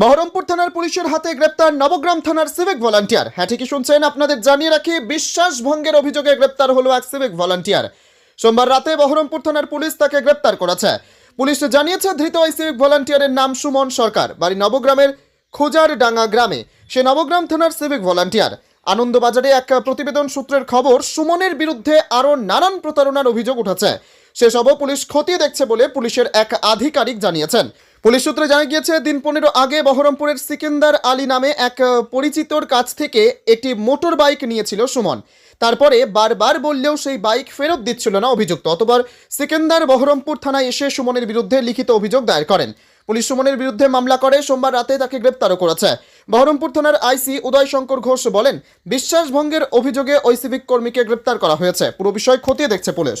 বহরমপুর থানার পুলিশের হাতে গ্রেপ্তার নবগ্রাম থানার সিভিক ভলান্টিয়ার। হ্যাঁ ঠিকই শুনছেন, আপনাদের জানিয়ে রাখি, বিশ্বাস ভঙ্গের অভিযোগে গ্রেপ্তার হলো এক সিভিক ভলান্টিয়ার। সোমবার রাতে বহরমপুর থানার পুলিশ তাকে গ্রেপ্তার করেছে। পুলিশ জানিয়েছে, ধৃত ওই সিভিক ভলান্টিয়ারের নাম সুমন সরকার, বাড়ি নবগ্রামের খোজার ডাঙ্গা গ্রামে। সে নবগ্রাম থানার সিভিক ভলান্টিয়ার। আনন্দবাজারে এক প্রতিবেদন সূত্রের খবর, সুমনের বিরুদ্ধে আরও নানান প্রতারণার অভিযোগ উঠেছে। সেসবও পুলিশ খতিয়ে দেখছে বলে পুলিশের এক আধিকারিক জানিয়েছেন। পুলিশ সূত্রে জানা গিয়েছে, দিন পনেরো আগে বহরমপুরের সিকেন্দার আলী নামে এক পরিচিতর কাছ থেকে একটি মোটর বাইক নিয়েছিল সুমন। তারপরে বারবার বললেও সেই বাইক ফেরত দিচ্ছিল না অভিযুক্ত। অতবার সিকেন্দার বহরমপুর থানায় এসে সুমনের বিরুদ্ধে লিখিত অভিযোগ দায়ের করেন। পুলিশ সুমনের বিরুদ্ধে মামলা করে, সোমবার রাতে তাকে গ্রেপ্তারও করেছে। বহরমপুর থানার আইসি উদয় শঙ্কর ঘোষ বলেন, বিশ্বাসভঙ্গের অভিযোগে ওই সিভিক কর্মীকে গ্রেপ্তার করা হয়েছে। পুরো বিষয় খতিয়ে দেখছে পুলিশ।